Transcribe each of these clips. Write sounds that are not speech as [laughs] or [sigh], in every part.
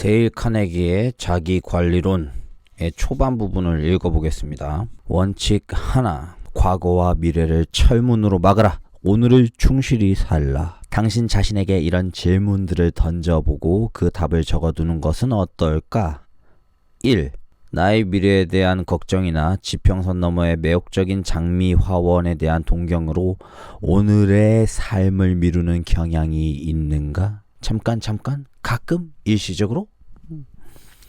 데일 카네기의 자기 관리론의 초반 부분을 읽어보겠습니다. 원칙 하나. 과거와 미래를 철문으로 막으라. 오늘을 충실히 살라. 당신 자신에게 이런 질문들을 던져보고 그 답을 적어두는 것은 어떨까? 1. 나의 미래에 대한 걱정이나 지평선 너머의 매혹적인 장미 화원에 대한 동경으로 오늘의 삶을 미루는 경향이 있는가? 잠깐 잠깐 가끔 일시적으로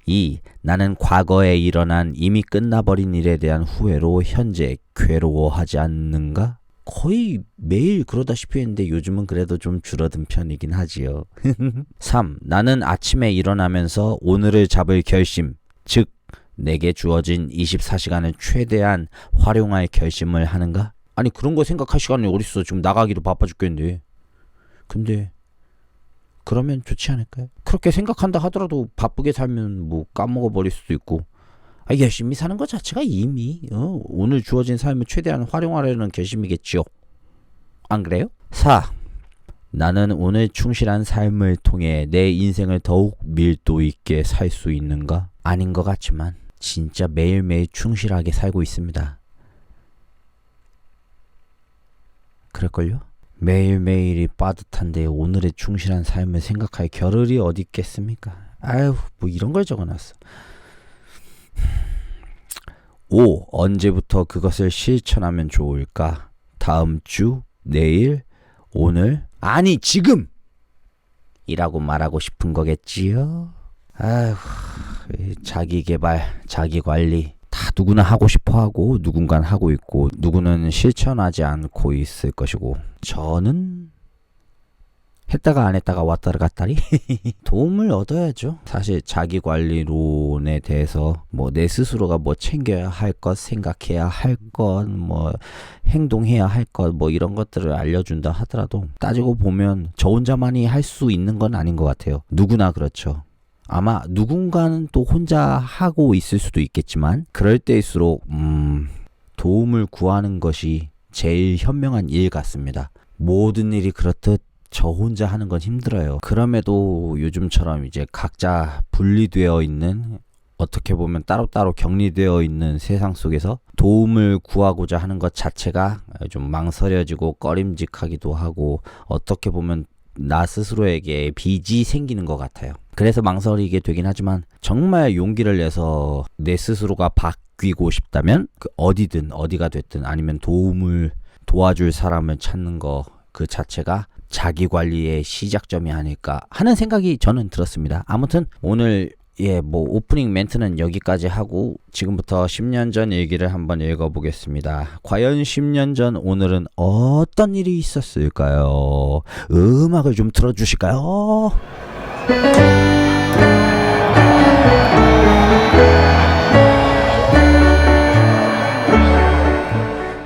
2. 나는 과거에 일어난 이미 끝나버린 일에 대한 후회로 현재 괴로워하지 않는가? 거의 매일 그러다시피 했는데 요즘은 그래도 좀 줄어든 편이긴 하지요. [laughs] 3. 나는 아침에 일어나면서 오늘을 잡을 결심, 즉 내게 주어진 24시간을 최대한 활용할 결심을 하는가? 아니 그런 거 생각할 시간이 어딨어. 지금 나가기도 바빠 죽겠는데. 근데 그러면 좋지 않을까요? 그렇게 생각한다 하더라도 바쁘게 살면 뭐 까먹어 버릴 수도 있고 아, 열심히 사는 것 자체가 이미 어, 오늘 주어진 삶을 최대한 활용하려는 결심이겠지요. 안 그래요? 4. 나는 오늘 충실한 삶을 통해 내 인생을 더욱 밀도 있게 살 수 있는가? 아닌 것 같지만 진짜 매일매일 충실하게 살고 있습니다. 그럴걸요? 매일매일이 빠듯한데 오늘의 충실한 삶을 생각할 겨를이 어디 있겠습니까? 아유, 뭐 이런 걸 적어놨어. 5. 언제부터 그것을 실천하면 좋을까? 다음 주, 내일, 오늘, 아니 지금! 이라고 말하고 싶은 거겠지요? 아휴, 이 자기 개발, 자기 관리 다 누구나 하고 싶어 하고 누군가는 하고 있고 누구는 실천하지 않고 있을 것이고 저는 했다가 안 했다가 왔다리 갔다리 [laughs] 도움을 얻어야죠. 사실 자기 관리론에 대해서 뭐 내 스스로가 뭐 챙겨야 할 것, 생각해야 할 것, 뭐 행동해야 할 것, 뭐 이런 것들을 알려준다 하더라도 따지고 보면 저 혼자만이 할 수 있는 건 아닌 것 같아요. 누구나 그렇죠. 아마 누군가는 또 혼자 하고 있을 수도 있겠지만 그럴 때일수록 음, 도움을 구하는 것이 제일 현명한 일 같습니다. 모든 일이 그렇듯 저 혼자 하는 건 힘들어요. 그럼에도 요즘처럼 이제 각자 분리되어 있는 어떻게 보면 따로따로 격리되어 있는 세상 속에서 도움을 구하고자 하는 것 자체가 좀 망설여지고 꺼림직하기도 하고 어떻게 보면 나 스스로에게 빚이 생기는 것 같아요. 그래서 망설이게 되긴 하지만 정말 용기를 내서 내 스스로가 바뀌고 싶다면 그 어디든 어디가 됐든 아니면 도움을 도와줄 사람을 찾는 거 그 자체가 자기 관리의 시작점이 아닐까 하는 생각이 저는 들었습니다. 아무튼 오늘 예, 뭐 오프닝 멘트는 여기까지 하고 지금부터 10년 전 얘기를 한번 읽어 보겠습니다. 과연 10년 전 오늘은 어떤 일이 있었을까요? 음악을 좀 틀어 주실까요?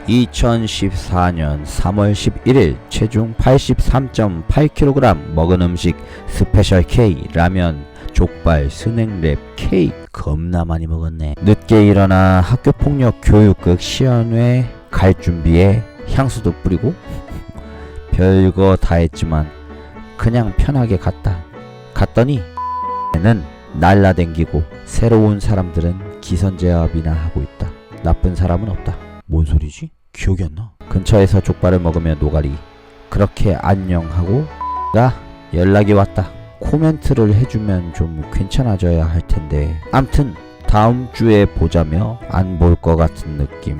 2014년 3월 11일 체중 83.8kg 먹은 음식 스페셜 K 라면 족발 스낵랩 케이크 겁나 많이 먹었네. 늦게 일어나 학교 폭력 교육극 시연회 갈 준비에 향수도 뿌리고? [laughs] 별거 다 했지만 그냥 편하게 갔다 갔더니 는 날라댕기고 새로운 사람들은 기선제압이나 하고 있다 나쁜 사람은 없다 뭔 소리지? 기억이 안 나. 근처에서 족발을 먹으며 노가리. 그렇게 안녕하고 나 연락이 왔다. 코멘트를 해주면 좀 괜찮아져야 할 텐데. 암튼 다음 주에 보자며 안 볼 것 같은 느낌.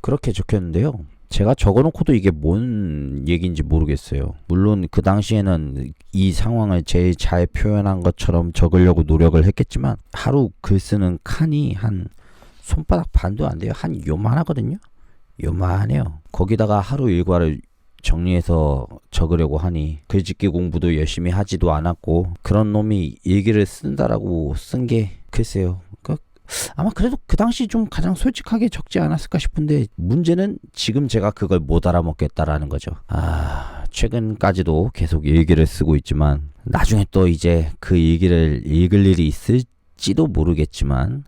그렇게 적혔는데요. 제가 적어놓고도 이게 뭔 얘기인지 모르겠어요. 물론 그 당시에는 이 상황을 제일 잘 표현한 것처럼 적으려고 노력을 했겠지만 하루 글 쓰는 칸이 한 손바닥 반도 안 돼요. 한 요만하거든요. 요만해요. 거기다가 하루 일과를 정리해서 적으려고 하니 글짓기 공부도 열심히 하지도 않았고 그런 놈이 일기를 쓴다라고 쓴 게 글쎄요. 그 아마 그래도 그 당시 좀 가장 솔직하게 적지 않았을까 싶은데 문제는 지금 제가 그걸 못 알아먹겠다라는 거죠. 아, 최근까지도 계속 일기를 쓰고 있지만 나중에 또 이제 그 일기를 읽을 일이 있을지도 모르겠지만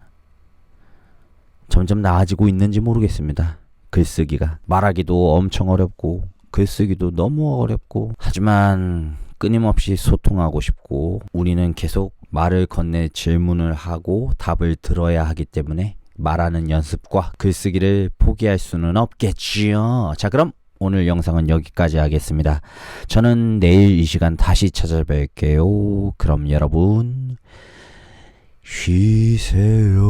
점점 나아지고 있는지 모르겠습니다. 글쓰기가 말하기도 엄청 어렵고 글쓰기도 너무 어렵고 하지만 끊임없이 소통하고 싶고 우리는 계속 말을 건네 질문을 하고 답을 들어야 하기 때문에 말하는 연습과 글쓰기를 포기할 수는 없겠지요. 자, 그럼 오늘 영상은 여기까지 하겠습니다. 저는 내일 이 시간 다시 찾아뵐게요. 그럼 여러분 쉬세요.